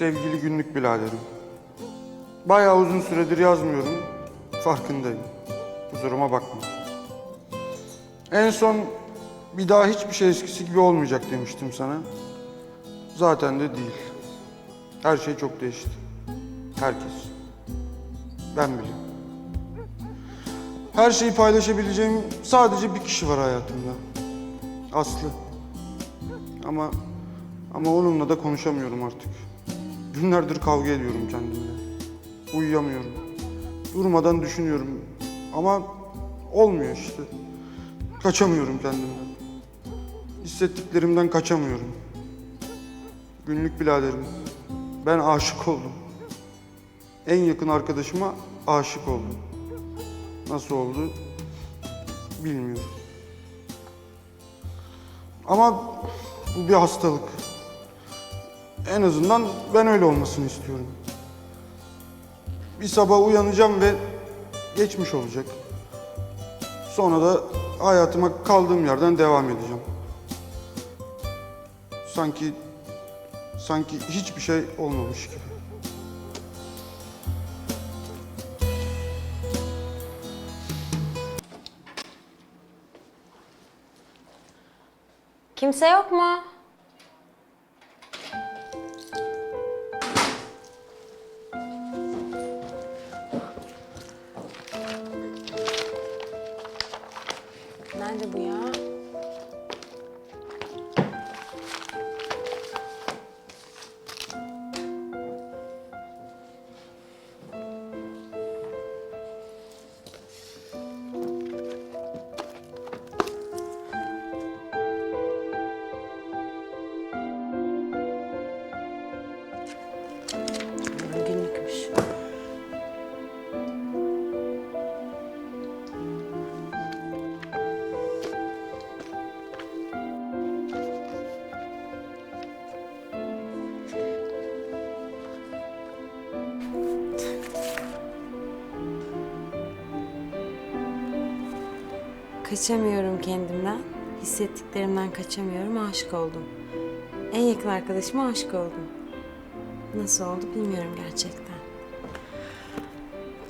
sevgili günlük biraderim. Bayağı uzun süredir yazmıyorum. Farkındayım. Kusuruma bakma. En son bir daha hiçbir şey eskisi gibi olmayacak demiştim sana. Zaten de değil. Her şey çok değişti. Herkes. Ben bile. Her şeyi paylaşabileceğim sadece bir kişi var hayatımda. Aslı. Ama ama onunla da konuşamıyorum artık. Günlerdir kavga ediyorum kendimle. Uyuyamıyorum. Durmadan düşünüyorum. Ama olmuyor işte. Kaçamıyorum kendimden. Hissettiklerimden kaçamıyorum. Günlük biraderim. Ben aşık oldum. En yakın arkadaşıma aşık oldum. Nasıl oldu? Bilmiyorum. Ama bu bir hastalık. En azından ben öyle olmasını istiyorum. Bir sabah uyanacağım ve geçmiş olacak. Sonra da hayatıma kaldığım yerden devam edeceğim. Sanki sanki hiçbir şey olmamış gibi. Kimse yok mu? Kaçamıyorum kendimden. Hissettiklerimden kaçamıyorum. Aşık oldum. En yakın arkadaşıma aşık oldum. Nasıl oldu bilmiyorum gerçekten.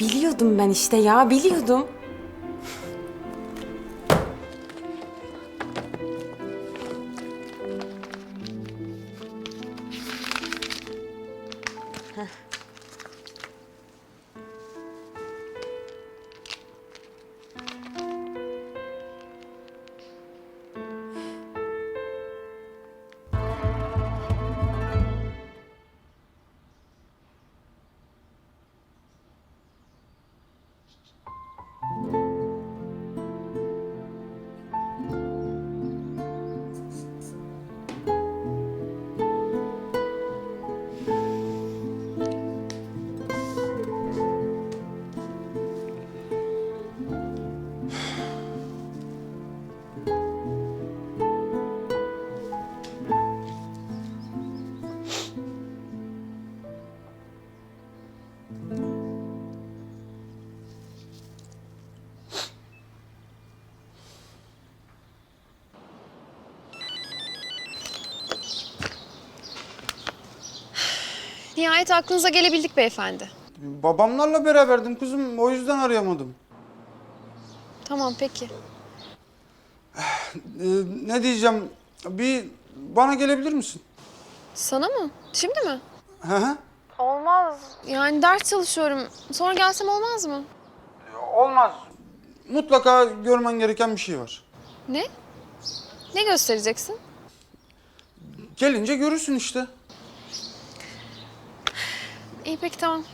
Biliyordum ben işte ya, biliyordum. Nihayet aklınıza gelebildik beyefendi. Babamlarla beraberdim kızım. O yüzden arayamadım. Tamam peki. Ee, ne diyeceğim? Bir bana gelebilir misin? Sana mı? Şimdi mi? Hı hı. Olmaz. Yani ders çalışıyorum. Sonra gelsem olmaz mı? Olmaz. Mutlaka görmen gereken bir şey var. Ne? Ne göstereceksin? Gelince görürsün işte. İyi peki tamam.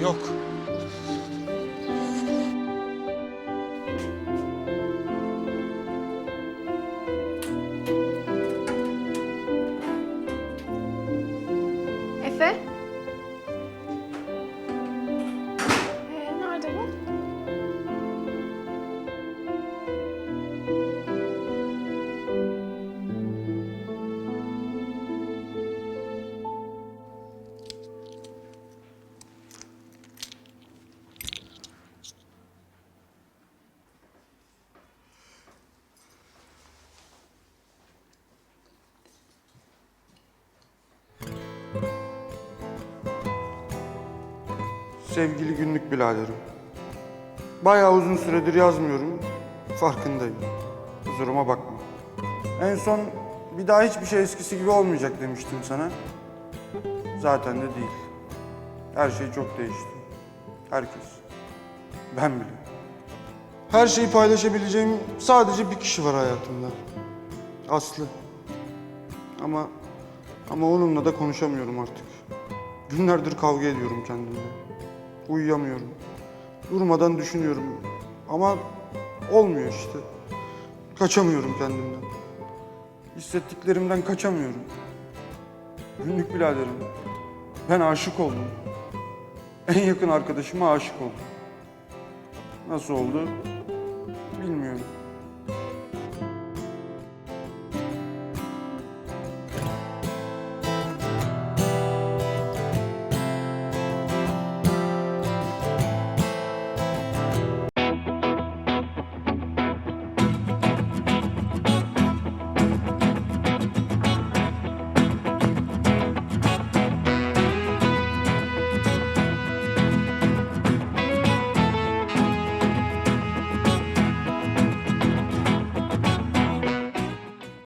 Yok. Sevgili günlük biraderim. Bayağı uzun süredir yazmıyorum. Farkındayım. Kusuruma bakma. En son bir daha hiçbir şey eskisi gibi olmayacak demiştim sana. Zaten de değil. Her şey çok değişti. Herkes. Ben bile. Her şeyi paylaşabileceğim sadece bir kişi var hayatımda. Aslı. Ama ama onunla da konuşamıyorum artık. Günlerdir kavga ediyorum kendimle. Uyuyamıyorum. Durmadan düşünüyorum. Ama olmuyor işte. Kaçamıyorum kendimden. Hissettiklerimden kaçamıyorum. Günlük biraderim. Ben aşık oldum. En yakın arkadaşıma aşık oldum. Nasıl oldu? Bilmiyorum.